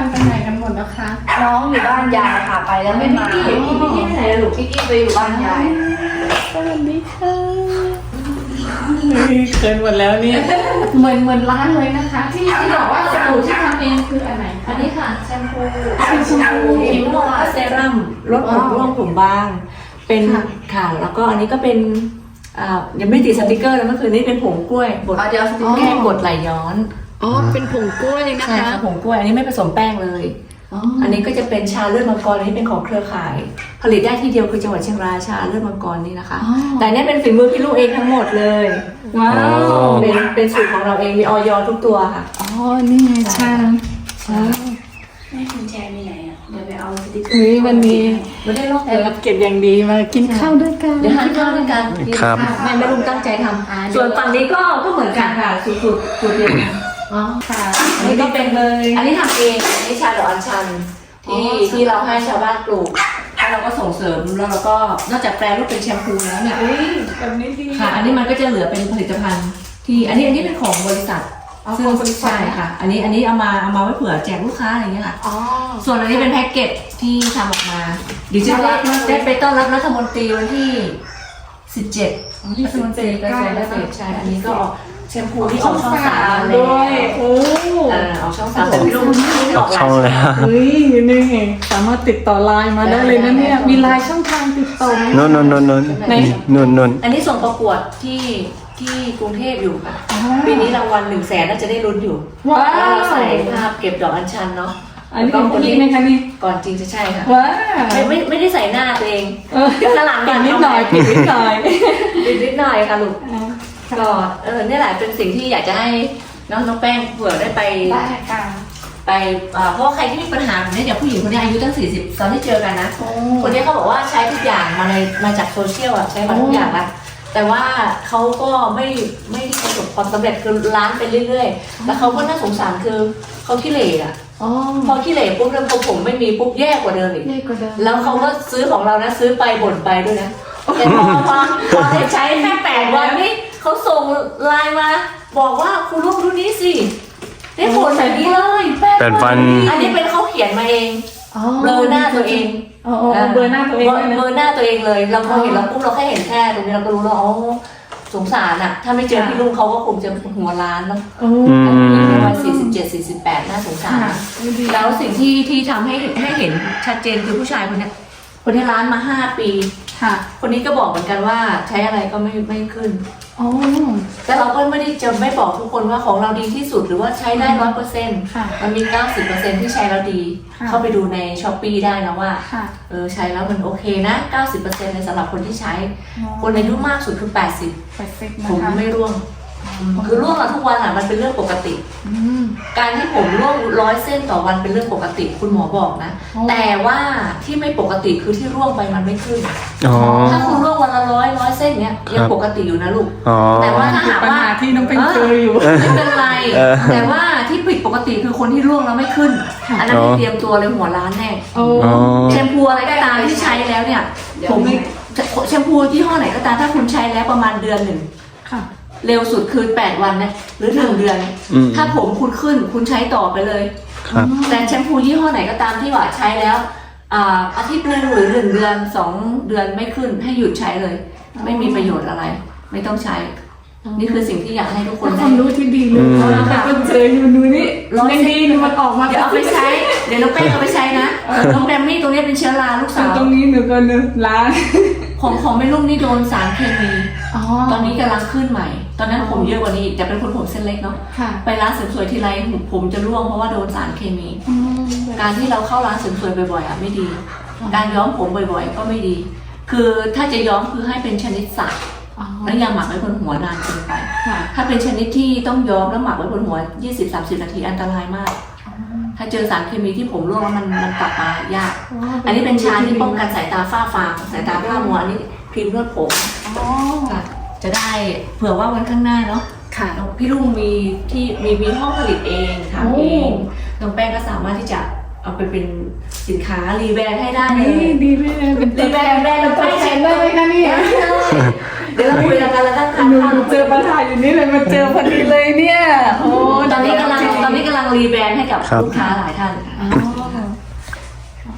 านไปไหนกันหมดแล้วคะน้องอยู่บ้านยายค่ะไปแล้วไม่มาพี่กี้พี่กี้ไปไหนล่ะลูกพี่กี้ไปอยู่บ้านยายสวัสดีค่ะเกินหมดแล้วเนี่ยเหมือนเหมือนร้านเลยนะคะ ที่ที่บอกว่าสบู่ที่ทำเองคืออันไหนอัคะนนี้ค่ะแชมพูเป็นแชมพูผิวตัวเซรั่มลดผมร่วงผมบาง เป็นค่ะค่ะแล้วก็อันนี้ก็เป็นอ่ายังไม่ติดสติกเกอร์เลยเมื่อคืนนี้เป็นผงกล้วยบดเดียวสติกเกอร์กดไหลย้อน อ๋อ เป็นผงกล้วยนะใช่คะค่ะผงกล้วยอันนี้ไม่ผสมแป้งเลย อ๋ออันนี้ก็จะเป็นชาเลือดมังกรอันนี้เป็นของเครือข่าย ผลิตได้ที่เดียวคือจังหวัดเชียงรายชาเลือดมังกรนี่นะคะอ๋อแต่อันนี้เป็นฝีมือพี่ลูกเองทั้งหมดเลยว้าวเป็นเป็นสูตรของเราเองมีออยทุกตัวค่ะ อ๋อ นี่ไงชาอ๋อ แม่คุณแจมีไหนอะ เดี๋ยวไปเอาสติ๊กเกออุ๊ยวันนี้ ไม่ได้ลอกได้รับเกียรติอย่างดีมากินข้าวด้วยกัน เดี๋ยวทานข้าวด้วยกันครับ แม่แม่ลุงตั้งใจทำส่วนฝั่งนี้ก็ก็เหมือนกันค่ะสูตรสูตรสูตรเดียวกัน อ๋อค่ะอันนี้ก็เป็นเลย อันนี้ทำเองอันนี้ชาดอกอัญชันที่ที่เราให้ชาวบ้านปลูกแล้วเราก็ส่งเสริมแล้วเราก็นอกจากแปรรูปเป็นแชมพูแล้วเนี่ยเฮ้ยแบบนี้ดีค่ะ อันนี้มันก็จะเหลือเป็นผลิตภัณฑ์ ที่อันนี้อันนี้เป็นของบริษัทเอาซึ่งของบริษัทใช่ค่ะ อันนี้อันนี้เอามาเอามาไว้เผื่อแจกลูกค้าอะไรอย่างเงี้ยค่ะอ๋อส่วนอันนี้เป็นแพ็กเกจที่ทำออกมาเดี๋ยวจะน่ารักมากเลยได้ไปต้อนรับรัฐมนตรีวันที่ 17อ๋อที่รัฐมนตรีกระทรวงเกษตรใช่อันนี้ก็ออก แชมพูที่อช่อองกช่องสาสามมแล้ด้วยวโอ้เออออกช่องสามแต่พี่ลุงไม่ออออกกช่องเลยฮะเฮ้ยนี่ไงสามารถติดต่อไลน์มาได้เลยนะเนี่ย มีไลน์ช่องทางติดต่อไหมนุ่นนุ่นนุ่นนุ่นไหนนุ่นนุ่นอันนี้ส่งประกวดที่ที่กรุงเทพอยู่ค่ะอ๋อปีนี้รางวัลหนึ่งแสนน่าจะได้ลุ้นอยู่ว้าแล้ววเราใส่ภาพเก็บดอกอัญชันเนาะอันนี้เป็นพี่ไหมคะนี่ก่อนจริงจะใช่ค่ะ ว้าวไม่ไม่ไม่ได้ใส่หน้าตัวเองเออเดี๋ยวข้างหลังปิดนิดหน่อยปิดนิดหน่อย ปิดนิดหน่อยค่ะลูก ก็เออเนี่ยแหละเป็นสิ่งที่อยากจะให้น้องน้องแป้งเผื่อได้ไปได้ค่ะไปเอ่อเพราะว่าใครที่มีปัญหาแบบนี้อย่างผู้หญิงคนนี้อายุตั้ง 40 ตอนที่เจอกันนะโอ้คนนี้เขาบอกว่าใช้ทุกอย่างมาในมาจากโซเชียลอะใช้มาทุกอย่างละแต่ว่าเขาก็ไม่ไม่ได้ประสบความสำเร็จคือร้านไปเรื่อยๆ แล้วเขาก็น่าสงสารคือเขาขี้เหร่อะอ๋อพอขี้เหร่ปุ๊บแล้วพอผมไม่มีปุ๊บแย่กว่าเดิมอีกใหญ่กว่าเดิมแล้วเขาก็ซื้อของเรานะซื้อไปบ่นไปด้วยนะแต่พอพอพอได้ใช้แค่แปดวันนี่ เขาส่งไลน์มา บอกว่าคุณลูกดูนี้สิ ได้ผลแบบนี้เลยแปดวัน อันนี้เป็นเขาเขียนมาเอง อ๋อเบลอหน้าตัวเอง อ๋ออ๋อเบลอหน้าตัวเองด้วยนะ เบลอหน้าตัวเองเลย เราพอเห็นเราปุ๊บเราแค่เห็นแค่ตรงนี้เราก็รู้แล้วอ๋อสงสารอะถ้าไม่เจอพี่ลุงเขาก็คงจะหัวล้านเนาะโอ้อืมอันนี้ประมาณสี่สิบเจ็ดสี่สิบแปดน่าสงสารค่ะดีแล้วสิ่งที่ที่ทำให้ให้เห็นชัดเจนคือผู้ชายคนเนี้ยคนที่ร้านมาห้าปี ค่ะ คนนี้ก็บอกเหมือนกันว่าใช้อะไรก็ไม่ไม่ขึ้น อ๋อ แต่เราก็ไม่ได้จะไม่บอกทุกคนว่าของเราดีที่สุดหรือว่าใช้ได้ร้อยเปอร์เซ็นต์ค่ะมันมีเก้าสิบเปอร์เซ็นที่ใช้แล้วดี ค่ะเข้าไปดูในช้อปปีได้นะว่าค่ะ เออใช้แล้วมันโอเคนะ90%เลยสำหรับคนที่ใช้ คนอายุมากสุดคือ80เปอร์เซ็นต์ผนะมคะ ไม่ร่วง คือร่วงมาทุกวันอะมันเป็นเรื่องปกติ อืม การที่ผมร่วงร้อยเส้นต่อวันเป็นเรื่องปกติ คุณหมอบอกนะ อ๋อ แต่ว่าที่ไม่ปกติคือที่ร่วงไปมันไม่ขึ้น อ๋อ ถ้าคุณร่วงวันละร้อยร้อยเส้นเนี้ยยังปกติอยู่นะลูก อ๋อ แต่ว่าถ้าคือหากปัญว่าหาที่น้องเป็นเจออยู่ ไม่เป็นไร เออแต่ว่าที่ผิดปกติคือคนที่ร่วงแล้วไม่ขึ้น ค่ะ อันนั้นอ๋อให้เตรียมตัวเลยหัวล้านแน่โอ้อ๋อ แชมพูอะไรก็ตามที่ใช้แล้วเนี่ย ผมแชมพูที่ห้อไหนก็ตามถ้าคุณใช้แล้วประมาณเดือนหนึ่งค่ะ เร็วสุดคือ8วันนะหรือหนึ่งเดือน อืม ถ้าผมคุณขึ้นคุณใช้ต่อไปเลย ครับ แต่แชมพูยี่ห้อไหนก็ตามที่ว่าใช้แล้วอ่าอาทิตย์หนึ่งหรือหนึ่งเดือนสองเดือนไม่ขึ้นให้หยุดใช้เลย ไม่มีประโยชน์อะไร ไม่ต้องใช้ นี่คือสิ่งที่อยากให้ทุกคเป็นนคได้ วามรู้ที่ดีเลยอืมเพราะเราเป็นเจออยู่นูนี่ร้อย ยังดีหนูมันออกมาเดี๋ยวเอาไปใช้ เดี๋ยวน้องแป้งเอาไปใช้นะน้องแบมมี่ตรงนี้เป็นเชื้อราลูกส่วสานวตรงนี้หนูก็นึกร้าน ของของแม่ลูกนี่โดนสารเคมี อ๋อ ตอนนี้กำลังขึ้นใหม่ ตอนนั้นผมเยอะกว่านี้อีกแต่เป็นคนผมเส้นเล็กเนาะ ค่ะ ไปร้านเสริมสวยทีไรผมจะร่วงเพราะว่าโดนสารเคมี อืมการที่เราเข้าร้านเสริมสวยบ่อยๆอะไม่ดี การย้อมผมบ่อยๆ ก็ไม่ดี คือถ้าจะย้อมคือให้เป็นชนิดสระอ๋อแล้วอย่าหมักไว้บนหัวนานเกินไป ค่ะ ถ้าเป็นชนิดที่ต้องย้อมแล้วหมักไว้บนหัว 20-30 นาทีอันตรายมาก ถ้าเจอสารเคมีที่ผมร่วงแล้วมันมันกลับมายาก อันนี้เป็นชาที่ป้องกันสายตาฝ้าฟางสายตาผ้ามัวอันนี้ครีมนวดผมอ๋อค่ะจะได้เผื่อว่าวันข้างหน้าเนาะค่ะพี่ลุงมีที่มีมีห้องผลิตเองทำเองน้องแป้งก็สามารถที่จะเอาไปเป็นสินค้ารีแบรนด์ให้ได้เลนี่ยดีเลยเป็นรีแบรนด์แบรนด์เราตัวไปแทใช้นได้ไหมคะเนี่ย เดี๋ยวเราคุยกันแล้วกันค่ะหนูเจอปัญหาอยู่นี่เลยมาเจอพอดีเลยเนี่ยโอ้ตอนนี้กำลังตอนนี้กำลังรีรีแบรนด์ให้กับครับลูกค้าหลายท่านอ๋อ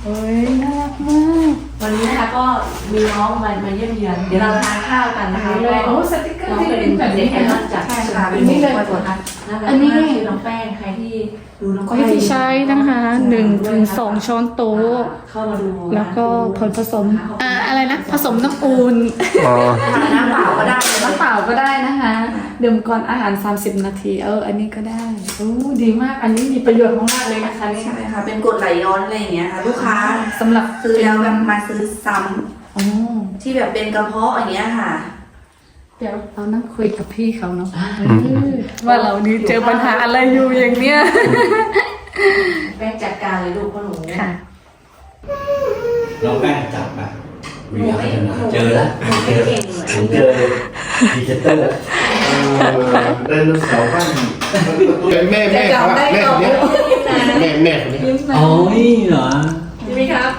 เฮ้ยน่ารักมากวันนี้นะคะก็มีน้องมามาเยี่ยมเยือนเดี๋ยวเราทานข้าวกันนะคะเลยโอ้สติกเกอร์น้องที่เป็นเป็นแบบเด็นี้กแอเห็นนไหมนจากใช่สค่ะถาเป็เป็นนนี่นี่เลเลยยกดนะน่า รักอันนี้ มากคือน้องแป้งใครที่ดูน้องแป้งวิธีใช้นะคะหนึ่งถึงสองช้อนโต๊ะเข้ามาดูแล้วก็ผลผสมอ่าอะไรนะ ผสมน้ำอุ่น อ๋อทานน้ำเปล่าก็ได้นะน้ำเปล่าก็ได้นะคะดื่มก่อนอาหาร 30 นาที เออ อันนี้ก็ได้โอ้ดีมากอันนี้มีประโยชน์มากๆเลยนะคะนี่ใช่ค่ะเป็นกรดไหลย้อนอะไรอย่างเงี้ยค่ะ ลูกค้าสำหรับซื้อแล้วแบบมาซื้อซ้ำอ๋อที่แบบเป็นกระเพาะอย่างเงี้ยค่ะ เดี๋ยวเรานั่งคุยกับพี่เขาเนาะว่าเรานี่เจอปัญหาอะไรอยู่อย่างเนี้ยแป้งจัดการเลยลูกพ่อหนูค่ะน้องแป้งจับมาวีดีโอพัฒนาเจอแล้วหนูไม่เก่งเหมือนผมเจอพรีเซนเตอร์ไดโนเสาร์บ้านแม่แม่เขาอะแม่คนเนี้ยแม่แม่คนเนี้ยอ๋อนี่เหรอพี่ครับ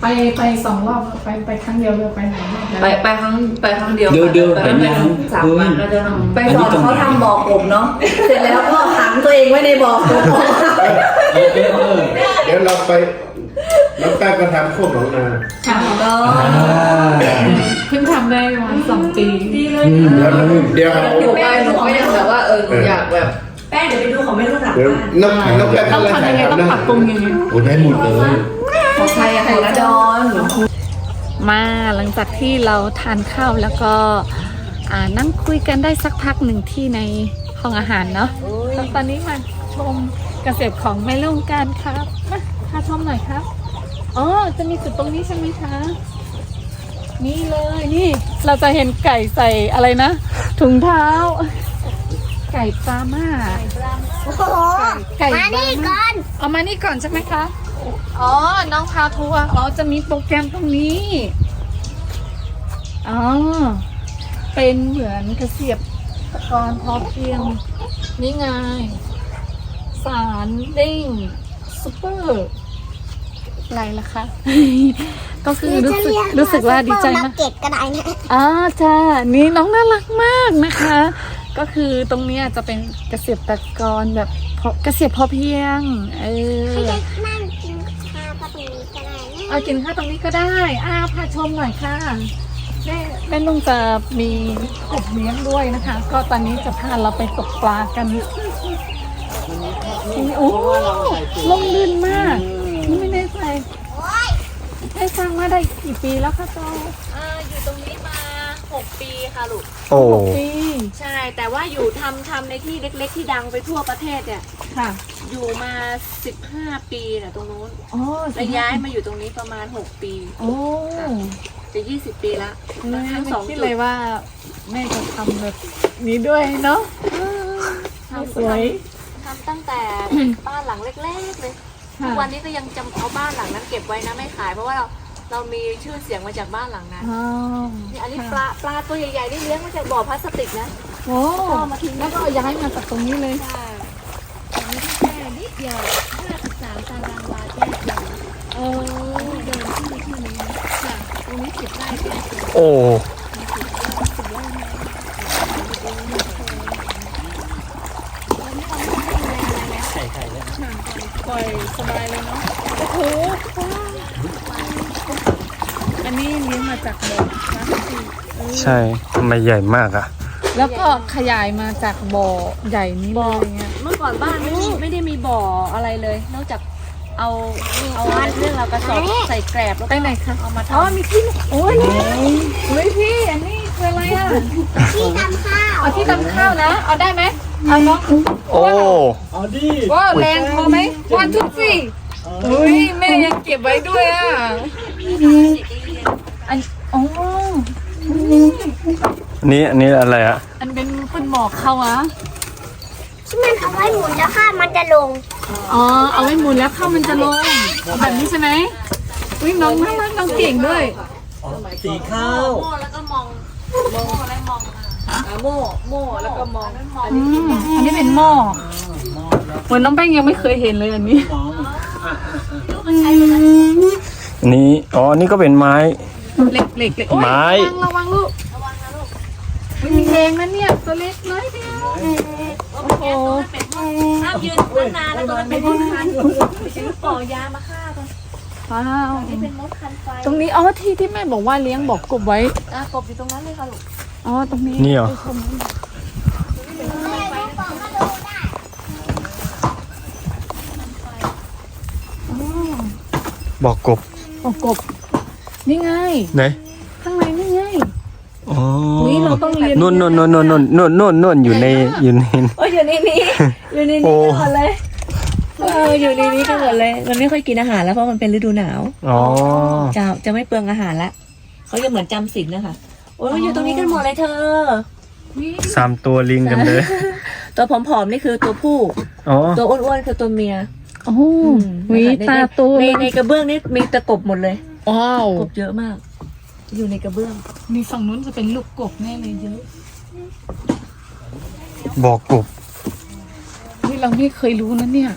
ไปไปสองรอบไปไปครั้งเดียวเลยไปไหนรอบไปไปครั้งไปครั้งเดียวเดี๋ยวเดี๋ยวไปเห็นยังสามเฮ้ยวันแล้วเดี๋ยวไปสอนเขาทำบ่อกบเนาะเสร็จแล้วก็ขังตัวเองไว้ในบ่อกบเออเออเออเดี๋ยวเราไปน้องแป้งก็ทำโคตรหนองนาค่ะก็อ่าเพิ่งทำได้ประมาณสองปีอืมเดี๋ยวเดี๋ยวอยู่ไปหนูก็ยังแบบว่าเออหนูอยากแบบแป้งเดี๋ยวไปดูของแม่ลูกหลังเดี๋ยวบ้านน้องน้องแป้งต้องทำอะไรทำยังไงต้องปรับปรุงยังไงโอ้ได้หมดเลย ของใครอะของระดอนมาหลังจากที่เราทานข้าวแล้วก็อ่านั่งคุยกันได้สักพักหนึ่งที่ในห้องอาหารเนาะแล้วตอนนี้มาชมเกษตรของแม่ลุงกันครับมาพาชมหน่อยครับอ๋อจะมีจุดตรงนี้ใช่ไหมคะนี่เลยนี่เราจะเห็นไก่ใส่อะไรนะ ถุงเท้า ไก่ปลาม่าโอ้โหไก่มานี่ก่อนเอามานี่ก่อนใช่ไหมคะ อ๋อ น้องพาทัวร์อ๋อ จะมีโปรแกรมตรงนี้ อ๋อ เป็นเหมือนกระเสียบตะกอนพอเพียง นี่ไง สารเด้งซูเปอร์อะไรล่ะคะ ก็คือรู้สึกรู้สึกว่าดีใจมานะเก็ตก็ได้นะอ่าจ้านี่น้องน่ารักมากนะคะ ก็คือตรงเนี้ยจะเป็นเกษตรกรแบบพอเกษตรพอเพียง เออ เอากินข้าวตรงนี้ก็ได้อ่าพาชมหน่อยค่ะแม่แม่ลุงจะมีกบเลี้ยงด้วยนะคะ ก็ตอนนี้จะพาเราไปตกปลากันโอ้ลงลื่นมากนี่ไม่ได้ใส่ได้สร้างมาได้กี่ปีแล้วคะโตอ่าอยู่ตรงนี้มา 6ปีค่ะลูก โอ้ปีใช่ แต่ว่าอยู่ทำทำในที่เล็ก ๆ ที่ดังไปทั่วประเทศเนี่ย ค่ะอยู่มา15ปีนะตรงนู้นโอ้แล้วย้ายมาอยู่ตรงนี้ประมาณ6ปี โอ้จะ20ปีละแม่ทั้งไม่สองคิดจุเลดยว่าแม่จะทำแบบนี้ด้วยเนาะทำสวยทำตั้งแต่บ้านหลังเล็กๆเลย ทุค่ะกวันนี้ก็ยังจำเอาบ้านหลังนั้นเก็บไว้นะไม่ขายเพราะว่าเรา เรามีชื่อเสียงมาจากบ้านหลังนั้นอ๋อนี่อันนี้ปลาปลาตัวใหญ่ๆนี่เลี้ยงมาจากบ่อพลาสติกนะโอ้แล้วก็เอาย้ายมาจากตรงนี้เลยใช่ตรงนี้ที่แค่นิดเดียว53ตารางวาแค่เดียวเออเดินที่ที่นี้ค่ะตรงนี้สิบไร่แค่เดียวโอ้ปล่อยสบายเลยเนาะโอ้โห อันนี้เลี้ยงมาจากบ่อนะพี่เออใช่ทำไมใหญ่มากอะ แล้วก็ขยายมาจากบ่อใหญ่นี้เลยเงี้ย เมื่อก่อนบ้านไม่มีไม่ได้มีบ่ออะไรเลย นอกจากเอาเอาเรื่องเรากระสอบใส่แกลบแล้วไปก็ไหนคะ เอามาอ๋อทำมีที่โอ้ยนี่เฮ้ยพี่ อันนี้คืออะไรอะ ที่ทำข้าวเอาที่ตำข้าวนะ เอาได้ไหมเอาเนาะโอ้ว่าแรงพอไหมวันทุกสี่อุ้ยแม่ยังเก็บไว้ด้วยอะอันโอ้อันนี้อันนี้อะไรอะอันเป็นเป็นหมอกเขาอะที่มันเอาไว้หมุนแล้วข้าวมันจะลง อ๋อ เอาไว้หมุนแล้วข้าวมันจะลงแบบนี้ใช่ไหมอุ้ยน้องน่ารักน้องเก่งด้วย สีข้าวโม่แล้วก็มองมองอะไรมองอะโม่โม่แล้วก็มองมองอืมอันนี้เป็นหม้อเหมือนน้องแป้งยังไม่เคยเห็นเลยอันนี้ อันนี้ อ๋ออันนี้ก็เป็นไม้ เล็กๆเลยโอ้ยไม้ ระวังระวังลูกอุ๊ยมีแรงนะเนี่ยตัวเล็กน้อยเดียวโอ้โหถ้ายืนตั้งนานแล้วตอนนั้นเป็นมดคันซื้อปอยามาฆ่าก่อนว้าวนี่เป็นมดคันไฟตรงนี้อ๋อที่ที่แม่บอกว่าเลี้ยงบอกกบไว้อะกบอยู่ตรงนั้นเลยค่ะลูกอ๋อตรงนี้นี่เหรอ บอกกบบอกกบ นี่ไง ไหน ข้างในนี่ไงอ๋อนี่เราต้องเรียนนู่นนู่นนู่นนู่นนู่นนู่นนู่นนู่นอยู่ในอยู่ใน โอ้ยอยู่ในนี้ อยู่ในโอ้ นี้กันหมดเลยเอออยู่ในนี้กันหมดเลย มันไม่ค่อยกินอาหารแล้วเพราะมันเป็นฤดูหนาว อ๋อ จะจะไม่เปลืองอาหารละเขาจะเหมือนจำศีลนะคะโอ้ยมันอยู่ตรงนี้กันหมดเลยเธอสามตัวลิงกันเลย ตัวผอมๆนี่คือตัวผู้ อ๋อ ตัวอ้วนๆคือตัวเมียโอ้โหวินะคะตาตูในในกระเบื้องนี่มีตะกบหมดเลย ว้าวกบเยอะมาก อยู่ในกระเบื้องนี่ฝั่งนู้นจะเป็นลูกกบแน่เลยเยอะบอกกบนี่เราไม่เคยรู้นะเนี่ย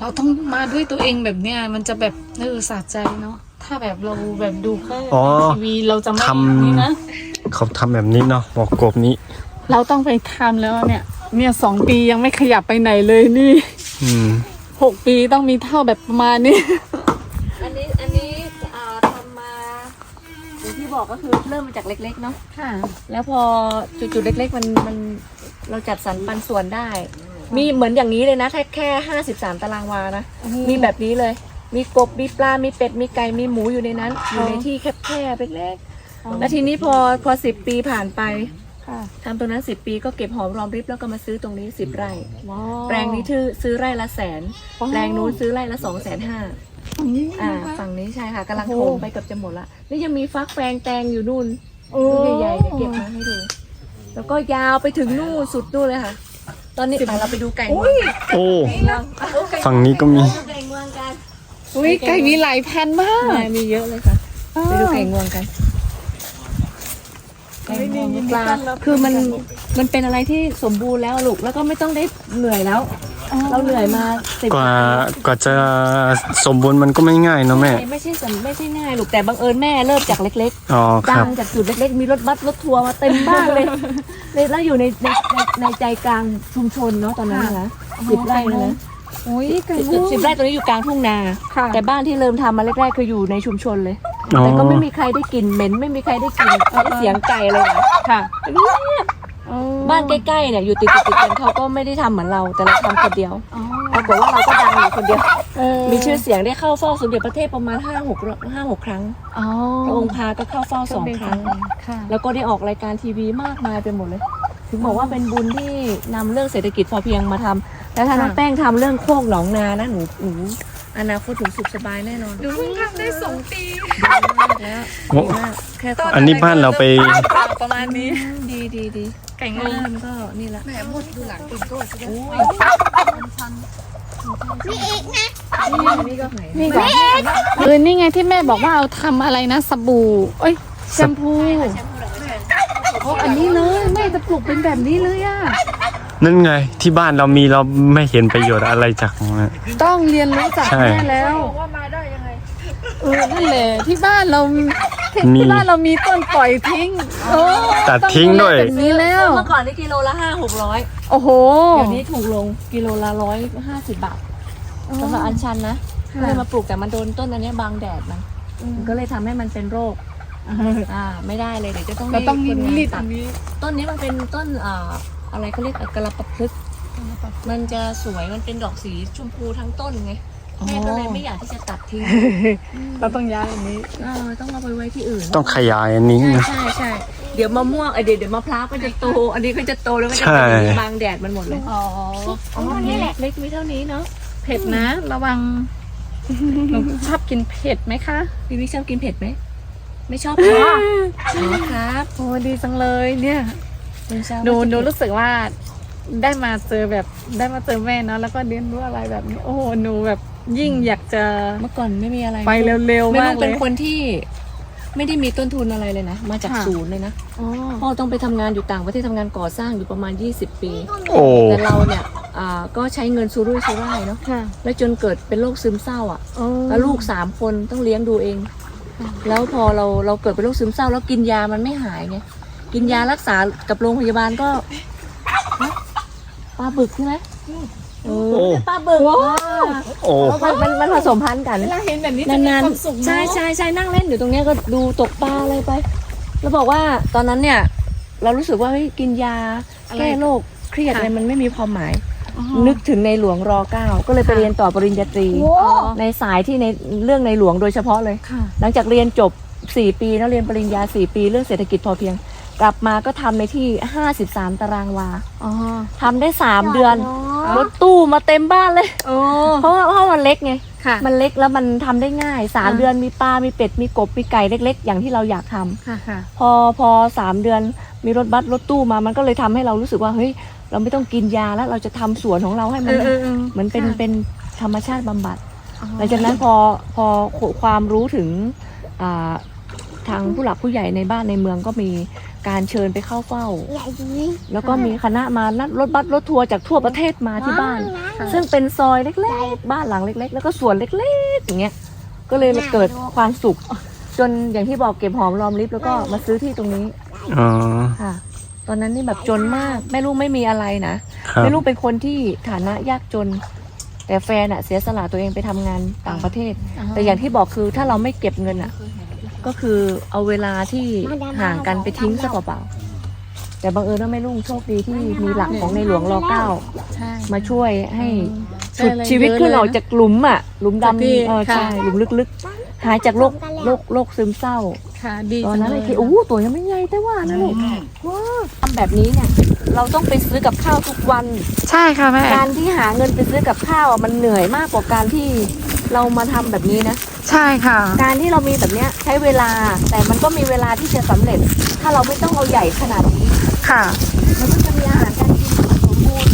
เราต้องมาด้วยตัวเองแบบเนี้ยมันจะแบบเออสะใจเนาะถ้าแบบเราแบบดูแค่อ๋อทีวีเราจะไม่ทำนี่นะเขาทำแบบนี้เนาะบอกกบนี้ เราต้องไปทำแล้วเนี่ย เนี่ยสองปียังไม่ขยับไปไหนเลยนี่อืมหกปีต้องมีเท่าแบบประมาณนี้อันนี้อันนี้อ่าทำมาอย่างที่ บอกก็คือเริ่มมาจากเล็ก ๆ เนาะค่ะ แล้วพอจุดๆเล็ก ๆ มันมันเราจัดสรรปันส่วนได้ มีเหมือนอย่างนี้เลยนะแค่แค่ห้าสิบสามตารางวานะ มีแบบนี้เลย มีกบมีปลา มีเป็ด มีไก่ มีหมูอยู่ในนั้น อยู่ในที่แคบๆเล็กๆแล้วทีนี้พอพอสิบปีผ่านไปค่ะทำตรงนั้นสิบปีก็เก็บหอมรอมริบแล้วก็มาซื้อตรงนี้สิบไร่ว้าวแปลงนี้ซื้อซื้อไร่ละแสนว้าวแปลงนู้นซื้อไร่ละสองแสนห้า ฝั่งนี้อ่านะคะ ฝั่งนี้ใช่ค่ะกำลังโอ้โถโห มไปเกือบจะหมดละนี่ยังมีฟักแฟงแตงอยู่นู่นโอ้ลูกใหญ่ๆเดี๋ยวเก็บมาให้ดู แล้วก็ยาวไปถึงนู่นสุดนู่นเลยค่ะ ตอนนี้ไปเราไปดูไก่งวงโอ้เราฝั่งนี้ก็มีไก่งวงกันอุ้ยไก่มีหลายพันมากใช่มีเยอะเลยค่ะ ไปดูไก่งวงกันไก่งวงปลาคือมันมันเป็นอะไรที่สมบูรณ์แล้วลูกแล้วก็ไม่ต้องได้เหนื่อยแล้ว เราเหนื่อยมาสิบกว่ากว่าจะสมบูรณ์มันก็ไม่ง่ายเนาะแม่ ไม่ใช่สำไม่ใช่ง่ายลูกแต่บังเอิญแม่เริ่มจากเล็กอ๋อๆคดัรับ งจากจุดเล็กๆ มีรถบัสรถทัวร์มาเต็มบ้านเลยเลยแล้วอยู่ในในในในใจกลางชุมชนเนาะตอนนั้นนะสิบไร่นะอุ้ยไก่สิบสิบไร่ตรงนี้อยู่กลางทุ่งนา ค่ะแต่บ้านที่เริ่มทำมาแรกๆคืออยู่ในชุมชนเลย อ๋อ แต่ก็ไม่มีใครได้กลิ่นเหม็น ไม่มีใครได้กลิ่นเสียงไก่เลยนะค่ะบ้านใกล้ๆเนี่ยอยู่ติดๆกันเขาก็ไม่ได้ทำเหมือนเรา แต่เราทำคนเดียวอ๋อปรากฏว่าเราก็ดังอยู่คนเดียวเออมีชื่อเสียงได้เข้าเฝ้าสมเด็จพระเทพประมาณห้าหกห้าหกครั้งอ๋อพระองค์พาก็เข้าเฝ้าสองครั้ง ค่ะ แล้วก็ได้ออกรายการทีวีมากมายไปหมดเลย ถึงบอกว่าเป็นบุญที่นำเรื่องเศรษฐกิจพอเพียงมาทำแล้วถ้าน้องแป้งทำเรื่องโคกหนองนานะหนูหนู อนาคตถึงสุขสบายแน่นอนดูเพิ่งทำได้สองปีแล้วโอ้ดีมากแค่ขออันนี้บ้านเราไป ประมาณนี้ ดีดีดีไก่งเอวองมันก็นี่แหละมีอีกนะนี่ก็หายนี่ก่อนเออนี่ไงที่แม่บอกว่าเอาทำอะไรนะสบู่เอ้ยแชมพูโอ้อันนี้เลยแม่จะปลูกเป็นแบบนี้เลยอะ นั่นไงที่บ้านเรามีเราไม่เห็นประโยชน์อะไรจากมัน ต้องเรียนรู้จากใช่ แม่แล้วว่ามาได้ยังไงเออนั่นแหละที่บ้านเราที่มีที่บ้านเรามีต้นปล่อยทิ้งโอ้ตัดทิ้งด้วย ต้องแบบนี้แล้ว เมื่อก่อนนี่กิโลละห้าหกร้อยโอ้โหเดี๋ยวนี้ถูกลงกิโลละร้อยห้าสิบบาทสำหรับอัญชันนะก็เลยมาปลูกแต่มันโดนต้นอันเนี้ยบังแดดมันมันก็เลยทำให้มันเป็นโรคอ่าไม่ได้เลยเดี๋ยวจะต้องเราต้องให้มีคนงานมีดตัอัดนนี้ ต้นนี้มันเป็นต้นอ่า อะไรเขาเรียกกระปะพฤกษ์มันจะสวยมันเป็นดอกสีชมพูทั้งต้นไงแม่ก็เลยไม่อยากที่จะตัดทิ้งเราต้องย้ายอันนี้เออต้องเอาไปไว้ที่อื่นต้องขยายอันนี้ใช่นะใช่ใช่เดี๋ยวมะม่วงไอยเดี๋ยวเดี๋ยวมะพร้าวก็จะโต อันนี้ก็จะโตแล้วก็จะใช่เป็นอย่างนี้บางแดดมันหมดเลยอ๋ออ๋อนี่แหละเล็กมีเท่านี้เนาะเผ็ดนะ ระวังหนูชอบกินเผ็ดไหมคะพี่วิกชอบกินเผ็ดไหมไม่ชอบเหรออ๋อครับโอ้ดีจังเลยเนี่ยไม่ชอบ หนูหนูรู้สึกว่าได้มาเจอแบบได้มาเจอแม่เนอะแล้วก็เรียนรู้อะไรแบบนี้ โอ้โหหนูแบบยิ่งอยากจะเมื่อก่อนไม่มีอะไรไปเร็วๆไม่มากรู้เลเป็นยคนที่ไม่ได้มีต้นทุนอะไรเลยนะ มาจากค่ะศูนย์เลยนะอ๋อพ่อต้องไปทำงานอยู่ต่างประเทศทำงานก่อสร้างอยู่ประมาณ 20 ปีโอ้แต่เราเนี่ยอ่าก็ใช้เงินซูรุ่ยซูร่ายเนาะค่ะแล้วจนเกิดเป็นโรคซึมเศร้าอะโอ้แล้วลูกสามคนต้องเลี้ยงดูเอง แล้วพอเราเราเกิดเป็นโรคซึมเศร้า แล้วกินยามันไม่หายไง กินยารักษากับโรงพยาบาลก็ปลาบึกใช่ไหมเอโอ้อปลาบึกว้าวโอ้มันมันมันผสมพันธุ์กันเวลาเห็นแบบนี้จะมีนานความสุขๆเนอะใช่ใช่ใช่นั่งเล่นอยู่ตรงเนี้ยก็ดูตกปลาอะไรไป แล้วบอกว่าตอนนั้นเนี่ย เรารู้สึกว่าเฮ้ยกินยาอะไรแก้โรคเครียดค่ะอะไรมันไม่มีความหมาย อ๋อ นึกถึงในหลวงรอเก้าก็เลยไปค่ะเรียนต่อปริญญาตรี โอ้ ในสายที่ในเรื่องในหลวงโดยเฉพาะเลย ค่ะ หลังจากเรียนจบ 4 ปีแล้วเรียนปริญญา 4 ปีเรื่องเศรษฐกิจพอเพียง กลับมาก็ทำในที่53ตารางวาอ๋อทำได้3เดือน รถตู้มาเต็มบ้านเลย โอ้ เพราะว่าเพราะมันเล็กไง ค่ะ มันเล็กแล้วมันทำได้ง่ายค่ะ3เดือนมีปลา มีเป็ด มีกบ มีไก่เล็ก ๆ อย่างที่เราอยากทำค่ะค่ะ พอพอสามเดือนมีรถบัสรถตู้มามันก็เลยทำให้เรารู้สึกว่าเฮ้ยเราไม่ต้องกินยาแล้วเราจะทำสวนของเราให้มันเออเออเออเหมือนเป็นค่ะ เป็นธรรมชาติบำบัด อ๋อหลังจากนั้นพอพอความรู้ถึงอ่าทางผู้หลักผู้ใหญ่ในบ้านในเมืองก็มี การเชิญไปเข้าเฝ้า ใหญ่ดี แล้วก็มีคณะมานัดรถบัสรถทัวร์จากทั่วประเทศมาที่บ้านซึ่งเป็นซอยเล็กๆ บ้านหลังเล็ก ๆ แล้วก็สวนเล็กๆ อย่างเงี้ย ก็เลยเกิดความสุข จนอย่างที่บอกเก็บหอมรอมริบแล้วก็มาซื้อที่ตรงนี้อ๋อค่ะ ตอนนั้นนี่แบบจนมากแม่ลูกไม่มีอะไรนะ ครับ แม่ลูกเป็นคนที่ฐานะยากจน แต่แฟนอะเสียสละตัวเองไปทำงานต่างประเทศ แต่อย่างที่บอกคือถ้าเราไม่เก็บเงินอะ ก็คือเอาเวลาที่ห่างกันไปทิ้งซะเปล่าๆแต่บังเอิญว่าแม่ลุงโชคดีที่มีหลักของในหลวงรอเก้าใช่ มาช่วยให้ใช่ฉุดเลยชีวิตเยอะขึ้นเลยออกจากหลุมอะหลุมจากที่ดำเออค่ะใช่หลุมลึกๆ หายจากโรคโรคโรคซึมเศร้า ค่ะดีตอนนั้นจัไอ้งที่เลยโอ้โหตัวยังไม่ใหญ่แต่ว่านะลูกว้าทำแบบนี้เนี่ย เราต้องไปซื้อกับข้าวทุกวัน ใช่ค่ะแม่การที่หาเงินไปซื้อกับข้าวอะมันเหนื่อยมากกว่าการที่ เรามาทำแบบนี้นะ ใช่ค่ะ การที่เรามีแบบเนี้ยใช้เวลาแต่มันก็มีเวลาที่จะสำเร็จ ถ้าเราไม่ต้องเอาใหญ่ขนาดนี้ ค่ะ มันก็จะมีอาหารการกินที่สมบูรณ์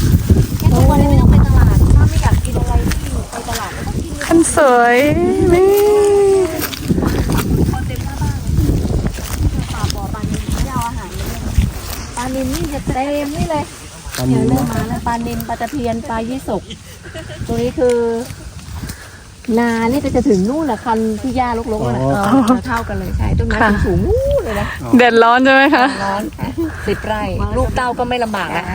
แค่ทุกวันนี้ไม่ต้องไปตลาด ถ้าไม่อยากกินอะไรที่ไปตลาดไม่ต้องกินคันสวยนี่คนเต็มหน้าบ้านป่าบ่อปลานินไม่ได้เอาอาหารมาเลยปลานินนี่จะเต็มนี่เลยเดี๋ยวเริ่มมาแล้วปลานินปลาตะเพียนปลายี่สกตรงนี้คือ นานี่ก็จะถึงนู่นแหละคันที่หญ้าลกๆนั่นแหละอ๋อ เออเท่ากันเลยใช่ต้นไม้ค่ะ สูงๆนู่นเลยนะเด็ดร้อนใช่ไหมคะ ร้อนสิบไร่ลูกเต้าก็ไม่ลำบากแล้ว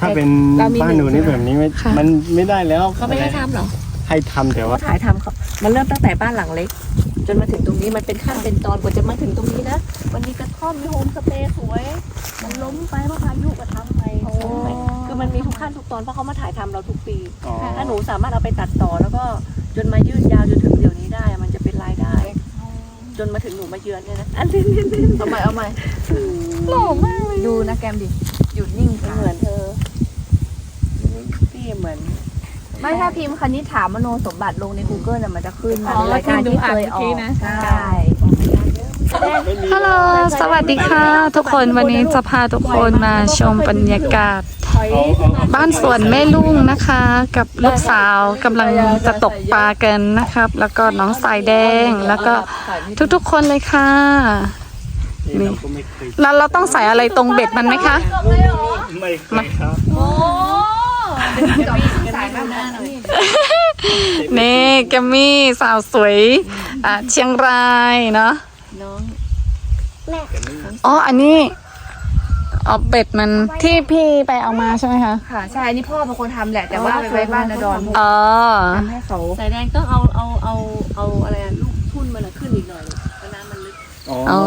ถ้าเป็นเรามีบ้านหนูนี่หนึ่งแบบนี้ไม่ค่ะ มันไม่ได้แล้วเขาไม่ให้ทำเหรอให้ทำแต่ว่า เขาถ่ายทำเขามันเริ่มตั้งแต่บ้านหลังเล็ก จนมาถึงตรงนี้มันเป็นขั้นเป็นตอนกว่าจะมาถึงตรงนี้นะมันมีกระท่อมมีโฮมสเตย์สวย มันล้มไปเพราะพายุกระทำไปคือ มันมีทุกขั้นทุกตอนเพราะเขามาถ่ายทำเราทุกปี อ๋อ ถ้าหนูสามารถเอาไปตัดต่อแล้วก็จนมายืดยาวจนถึงเดี๋ยวนี้ได้อะมันจะเป็นรายได้ จนมาถึงหนูมาเยือนเนี่ยนะอันนี้เอาใหม่เอาใหม่หล่อมากเลยดูนะแกมดิหยุดนิ่งเหมือนเธอพี่เหมือน ไม่ถ้าพิมพ์คณิษฐามโนสมบัติลงใน Google น่ะมันจะขึ้นมาอ๋อรายการที่เคยอที่อกดูอ่านเมื่อกี้นะ ใช่ฮัลโหล สวัสดีค่ะ ทุกคนวันนี้จะพาทุกคนมาชมบรรยากาศ บ้านสวนแม่ลุงนะคะ กับลูกสาวกำลังจะตกปลากันนะครับ แล้วก็น้องสายแดงแล้วก็ทุกๆคนเลยค่ะนี่เราก็ไม่เคยแล้วเราต้องใส่อะไรตรงเบ็ดมันไหมคะไม่เคยครับนี่แกมมี่สาวสวยอะเชียงรายเนาะน้องอ๋ออันนี้ เอาเบ็ดมันที่พี่ไปเอามาใช่ไหมคะ ค่ะใช่อันนี้พ่อเป็นคนทำแหละ แต่ว่าไปไว้บ้านนาดอนอ๋อ ทำให้เขาสายแดงต้องเอาเอาเอาเอาอะไรอะลูกทุ่นมันอะขึ้นอีกหน่อยลูกเพราะน้ำมันลึกอ๋อ อ๋อ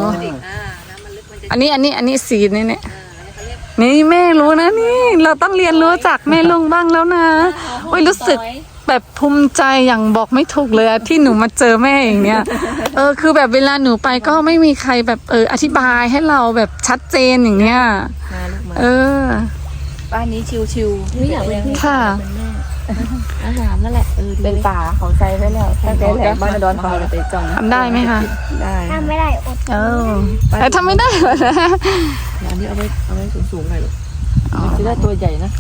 อ่าน้ำมันลึกมันจะอันนี้อันนี้อันนี้สีนี่เนี่ย อ่าอันนี้เขาเรียกนี่แม่รู้นะนี่ เราต้องเรียนรู้จากแม่ลุงบ้างแล้วนะโอ้ยรู้สึก แบบภูมิใจอย่างบอกไม่ถูกเลยอะที่หนูมาเจอแม่อย่างเนี้ยเออคือแบบเวลาหนูไปก็ไม่มีใครแบบเอออธิบายให้เราแบบชัดเจนอย่างเนี้ยมาลูกมาเออ บ้านนี้ชิวไม่อยากเป็นพี่ค่ะอาหารนั่นแหละเออๆเป็นป่าเขาใจไว้แล้วตั้งแต่แถบบ้านนาดอนเขาเลยไปจองทำได้ไหมคะ ได้ทำไม่ได้อดเออแต่ทำไม่ได้เหรอนะ อันนี้เอาไว้เอาไว้สูงๆหน่อยลูก จะได้ตัวใหญ่นะ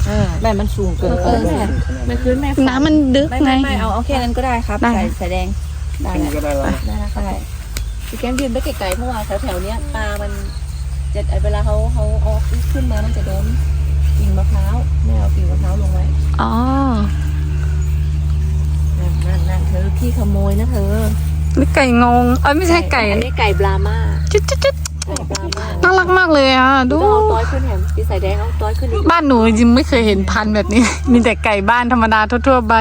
แม่มันสูงเกินเออแม่ไม่คืนแม่น้ำมันดึกไม่ไงไม่ไม่เอาเอาแค่นั้นก็ได้ครับได้ใส่ใส่แดงได้แหละก็ได้แล้วได้แล้วได้พี่แก้มยืนไปไกลๆเพราะว่าแถวๆเนี้ยปลามันจะเวลาเขาเขาเอาขึ้นมามันจะโดนกิ่งมะพร้าวแม่เอากิ่งมะพร้าวลงไว้อ๋อนั่นนั่นนั่นเธอขี้ขโมยนะเธอนี่ไก่งงเอ้ยไม่ใช่ไก่อันนี้ไก่บราม่าจุดจุดจุดไก่บราม่า น้องารักมากเลยอะดูต้องเอาต้อยขึ้นแหมปีสายแดงเอาต้อยขึ้นอีกบ้านหนูยังไม่เคยเห็นพันธุ์แบบนี้ มีแต่ไก่บ้านธรรมดาทั่วๆไป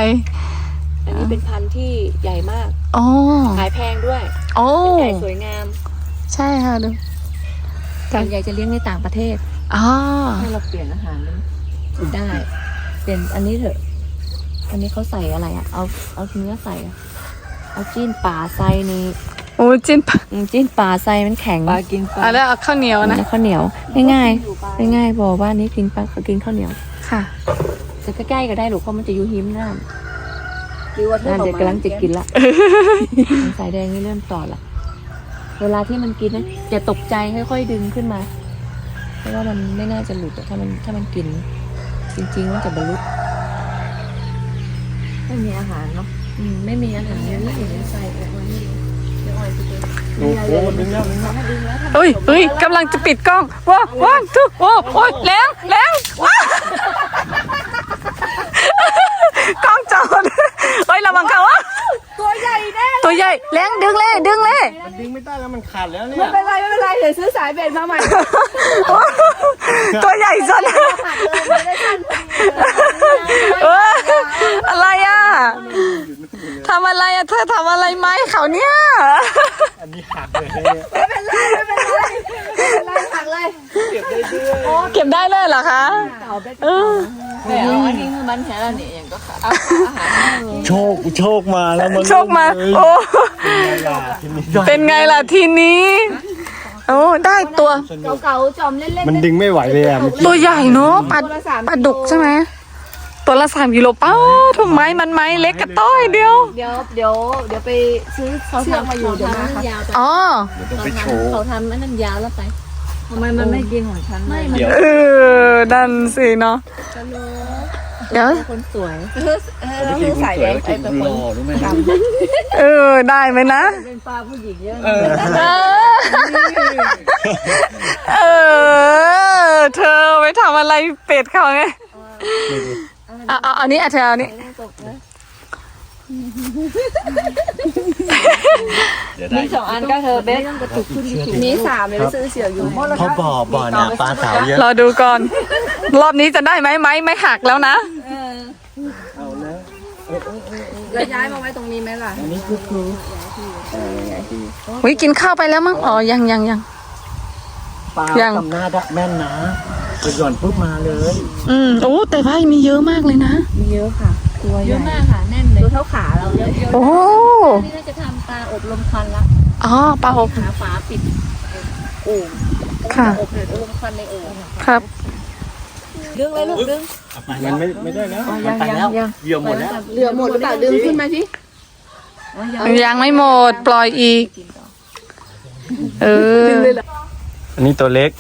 อันนี้เป็นพันธุ์ที่ใหญ่มากโอ้ขายแพงด้วยโอ้ใหญ่สวยงาม ใช่ค่ะดูส่วนใหญ่จะเลี้ยงในต่างประเทศอ๋อให้เราเปลี่ยนอาหารได้เปลี่ยนอันนี้เถอะ อันนี้เขาใส่อะไรอะ เอาเอาเนื้อใส่อะเอาจิ้นป่าใส่นี่ โอ้จิ้นปะอืมจิ้นป่าใส่มันแข็งปลากินปลาอะแล้วเอาข้าวเหนียวนะข้าวเหนียวง่ายๆง่ายๆบอกว่านี้กินปลากินข้าวเหนียวค่ะจะใกล้ๆก็ได้หรอกเพราะมันจะอยู่หิมน้ำน่าจะกำลังจะกินละ สายแดงนี่เริ่มต่อละเวลาที่มันกินนะอย่าตกใจค่อยๆดึงขึ้นมา เพราะว่ามันไม่น่าจะหลุดอะถ้ามันถ้ามันกิน จริงๆมันจะบรรลุไม่มีอาหารเนาะ อืมไม่มีอาหารเยอะนี่เดี๋ยวใส่ออกมานี่ โอ้โหดึงแล้วดึงแล้วเฮ้ยเฮ้ยกำลังจะปิดกล้องว้าวว้าวทุกโอ้โอ้ยแรงแรงว้าวกล้องจอดเฮ้ยระวังเขาอะตัวใหญ่แน่ตัวใหญ่แรงดึงเลยดึงเลยมันดึงไม่ได้แล้วมันขาดแล้วเนี่ยไม่เป็นไรไม่เป็นไรเดี๋ยวซื้อสายเบ็ดมาใหม่ตัวใหญ่จนเอออะไรอะทำอะไรอะเธอทำอะไรไหมเขาเนี่ย อันนี้หักเลยเนี่ยเก็บได้เลยเหรอคะเออแต่เอาอันนี้คือมันแค่ละเนี่ยอย่างก็เอาอาหารโชคโชคมาแล้วมันโชคมาโอ้เป็นไงล่ะทีนี้โอ้ได้ตัวเก่าๆจอมเล่นๆมันดึงไม่ไหวเลยอะตัวใหญ่เนาะปลาปลาดุกใช่ไหม ตัวละสามกิโลเป้าถูกไหมมันไม้เล็กกระต้อยเดียวๆเดี๋ยวเดี๋ยวเดี๋ยวไปซื้อเชือกมาอยู่เดี๋ยวมาค่ะยาวไปอ๋อต้องไปโชว์เขาทำอันนั้นยาวแล้วไปทำไมมันไม่กินของฉันไม่มันเออนั่นสิเนาะเดี๋ยวคนสวยแล้วซื้อสายแดงไปเป็นคนเออได้ไหมนะเป็นปลาผู้หญิงเยอะเออเออเธอไปทำอะไรเป็ดเขาไง เอาเอาเอานี้อะเธอเอานี้มีสองอันก็เธอเบ๊กมีสามเลยไปซื้อเชือกอยู่เขาบอกบ่อน่ะปลาสาวเยอะรอดูก่อน รอบนี้จะได้ไหมไหมไม่หักแล้วนะแล้วย้ายมาไว้ตรงนี้ไหมล่ะวิกินข้าวไปแล้วมั้งอ๋อยังยังยัง ปลายังกำหน้าดักแม่นนะไปหย่อนปุ๊บมาเลย อืมโอ้แต่ว่ามีเยอะมากเลยนะ มีเยอะค่ะตัวเยอะมากค่ะ แน่นเลยตัวเท่าขาเราเลยโอ้นี่น่าจะทำปลาอบลมควันละอ๋อปลาอบหาฝาปิดโอ่งค่ะ อบเดือดลมควันในโอ่งครับ ดึงเลยลูกดึงมันไม่ไม่ได้แล้วยังยังยังเหยื่อหมดแล้วเหลือหมดหรือเปล่าดึงขึ้นมาสิยังไม่หมดปล่อยอีก เออ อันนี้ตัวเล็ก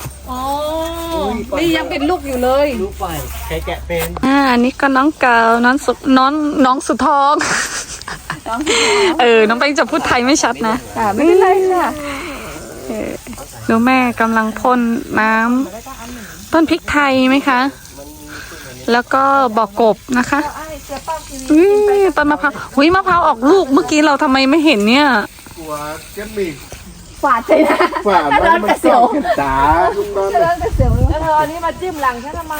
นี่ยังเป็นลูกอยู่เลย ลูกไปใครแกะเป็นอ่าอันนี้ก็น้องเกาน้องสุน้องน้องสุดทอง เออ น้องแป้งจะพูดไทยไม่ชัดนะไม่เป็นไรค่ะดูแม่กำลังพ่นน้ำต้นพริกไทยไหมคะ แล้วก็บอกกบนะคะอุ้ยต้นมะพร้าวหุยมะพร้าวออกลูกเมื่อกี้เราทำไมไม่เห็นเนี่ย กลัวเจ็บบีก ฝาดเลยนะฝ่ามันมันชอบขึ้นตาลูกนอนแล้วเสียวแล้วเธออันนี้มาจิ้มหลังฉันทำไม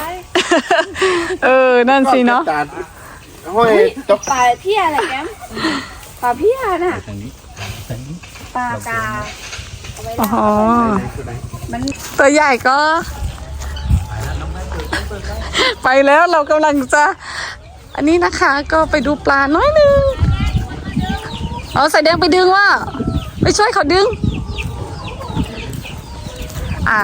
เออ นั่นสิเนาะตาห้อยตกปลาเพี้ยอะไรแกมปลาเพี้ยน่ะปลากาอ๋อตัวใหญ่ก็ ไปแล้วเรากำลังจะ อันนี้นะคะก็ไปดูปลาน้อยหนึง เอาใส่แดงไปดึงว่า ไปช่วยเขาดึง อะ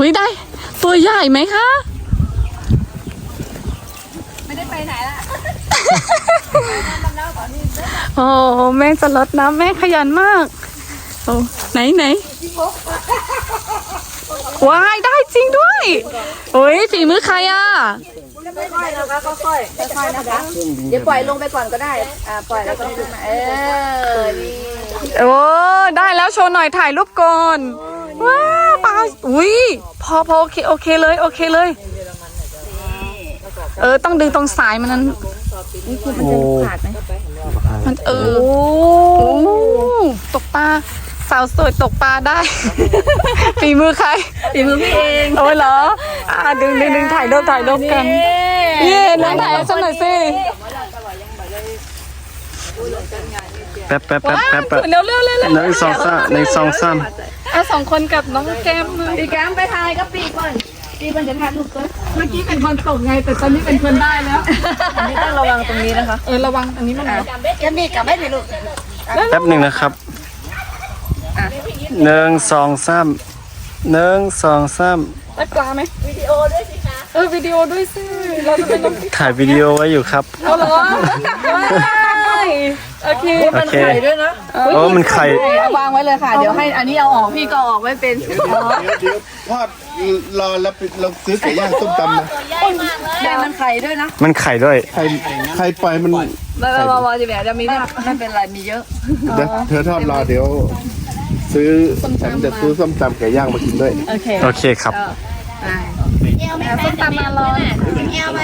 วิได้ ตัวใหญ่ไหมคะ ไม่ได้ไปไหนละโอ้แม่จะลดน้ำแม่ขยันมาก โอ้ไหนไหน ว้ายได้จริงด้วยโอ้ยฝีมือใครอะค่อยๆนะคะค่อยๆค่อยๆนะคะ เดี๋ยวปล่อยลงไปก่อนก็ได้ อ่าปล่อยแล้วก็ดึงมาเออนี่โอ้ได้แล้วโชว์หน่อยถ่ายรูปก่อนว้าวปลาอุ้ยพอพอโอเคโอเคเลยโอเคเลย เออต้องดึงตรงสายมันนั้นโอ้ขาดไหมปลามันเออโอ้ตกปลา สาวสวยตกปลาได้ ฝีมือใครฝีมือพี่เองโอ้ยเหรออ่าดึงดึงดึงถ่ายรูปถ่ายรูปกันเย้น้องถ่ายให้ฉันหน่อยสิแป๊บแป๊บแป๊บแป๊บแป๊บเร็วเร็วเร็วเร็วหนึ่งสองสามหนึ่งสองสามอะสองคนกับน้องแก้มมือปีแก้มไปทายก็ปีก่อนปีมันจะทานถูกต้นเมื่อกี้เป็นคนตกไง แต่ตอนนี้เป็นคนได้แล้วอันนี้ต้องระวังตรงนี้นะคะ เออระวังอันนี้มันนะจะมีกับไม่มีลูกแป๊บหนึ่งนะครับ หนึ่งสองสามหนึ่งสองสามได้ปลาไหมวิดีโอด้วยสิคะเออวิดีโอด้วยสิเราจะเป็นลงถ่ายวิดีโอไว้อยู่ครับเอาเหรอว้ายโอเคโอเคด้วยนะโอ้มันไข่เอาวางไว้เลยค่ะเดี๋ยวให้อันนี้เอาออกพี่ก็เอาออกไม่เป็นเดี๋ยวเดี๋ยวทอดรอแล้วเราซื้อไก่ย่างต้มตำนะแม่มันไข่ด้วยนะ มันไข่ด้วยใครใครปล่อยมันไม่ไม่ไม่ไม่จะแบบจะมีภาพไม่เป็นไรมีเยอะเดี๋ยวเธอทอดรอเดี๋ยว ซื้อฉันจะซื้อส้มตำไก่ย่างมากินด้วย โอเคโอเคครับเอวไหมส้มตำมาลอยเอวไหม